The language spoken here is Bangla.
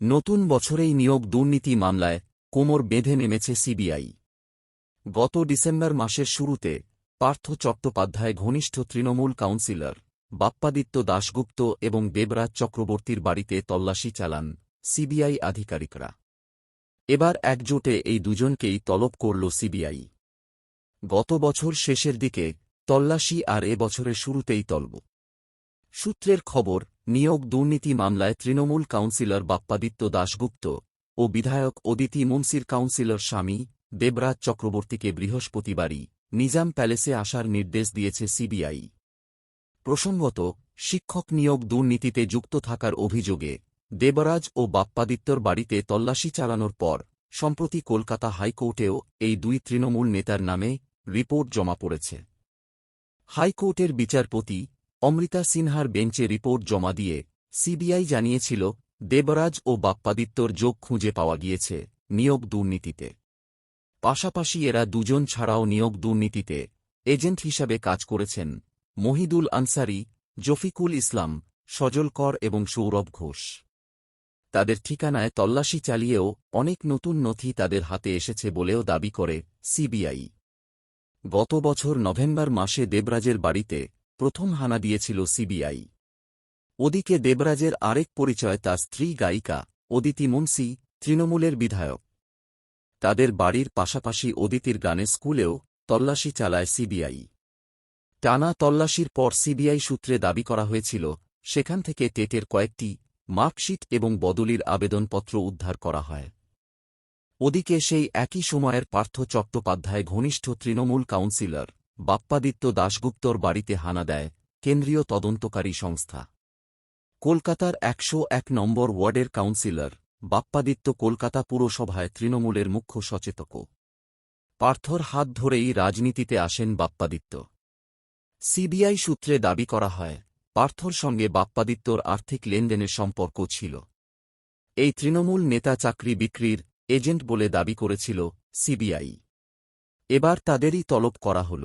নতুন বছরেই নিয়োগ দুর্নীতি মামলায় কোমর বেঁধে নেমেছে সিবিআই। গত ডিসেম্বর মাসের শুরুতে পার্থ চট্টোপাধ্যায় ঘনিষ্ঠ তৃণমূল কাউন্সিলর বাপ্পাদিত্য দাশগুপ্ত এবং দেবরাজ চক্রবর্তীর বাড়িতে তল্লাশি চালান সিবিআই আধিকারিকরা। এবার একজোটে এই দুজনকেই তলব করল সিবিআই। গত বছর শেষের দিকে তল্লাশি আর এ বছরের শুরুতেই তলব। সূত্রের খবর নিয়োগ দুর্নীতি মামলায় তৃণমূল কাউন্সিলর বাপ্পাদিত্য দাশগুপ্ত ও বিধায়ক অদিতি মুন্সির কাউন্সিলর স্বামী দেবরাজ চক্রবর্তীকে বৃহস্পতিবারই নিজাম প্যালেসে আসার নির্দেশ দিয়েছে সিবিআই। প্রসঙ্গত, শিক্ষক নিয়োগ দুর্নীতিতে যুক্ত থাকার অভিযোগে দেবরাজ ও বাপ্পাদিত্যর বাড়িতে তল্লাশি চালানোর পর, সম্প্রতি কলকাতা হাইকোর্টেও এই দুই তৃণমূল নেতার নামে রিপোর্ট জমা পড়েছে। হাইকোর্টের বিচারপতি অমৃতা সিনহার বেঞ্চে রিপোর্ট জমা দিয়ে সিবিআই জানিয়েছিল, দেবরাজ ও বাপ্পাদিত্যর যোগ খুঁজে পাওয়া গিয়েছে নিয়োগ দুর্নীতিতে। পাশাপাশি এরা দুজন ছাড়াও নিয়োগ দুর্নীতিতে এজেন্ট হিসাবে কাজ করেছেন মহিদুল আনসারি, জফিকুল ইসলাম, সজল কর এবং সৌরভ ঘোষ। তাদের ঠিকানায় তল্লাশি চালিয়েও অনেক নতুন নথি তাদের হাতে এসেছে বলেও দাবি করে সিবিআই। গত বছর নভেম্বর মাসে দেবরাজের বাড়িতে প্রথম হানা দিয়েছিল সিবিআই। ওদিকে দেবরাজের আরেক পরিচয় তার স্ত্রী গায়িকা, অদিতি মুন্সি, তৃণমূলের বিধায়ক। তাদের বাড়ির পাশাপাশি অদিতির গানের স্কুলেও তল্লাশি চালায় সিবিআই। টানা তল্লাশির পর সিবিআই সূত্রে দাবি করা হয়েছিল, সেখান থেকে টেটের কয়েকটি মার্কশিট এবং বদলির আবেদনপত্র উদ্ধার করা হয়। ওদিকে সেই একই সময়ের পার্থ চট্টোপাধ্যায় ঘনিষ্ঠ তৃণমূল কাউন্সিলর। বাপ্পাদিত্য দাশগুপ্তর বাড়িতে হানা দেয় কেন্দ্রীয় তদন্তকারী সংস্থা। কলকাতার একশো এক নম্বর ওয়ার্ডের কাউন্সিলর বাপ্পাদিত্য কলকাতা পুরসভায় তৃণমূলের মুখ্য সচেতক। পার্থর হাত ধরেই রাজনীতিতে আসেন বাপ্পাদিত্য। সিবিআই সূত্রে দাবি করা হয়, পার্থর সঙ্গে বাপ্পাদিত্যর আর্থিক লেনদেনের সম্পর্ক ছিল। এই তৃণমূল নেতা চাকরি বিক্রির এজেন্ট বলে দাবি করেছিল সিবিআই। এবার তাদেরই তলব করা হল।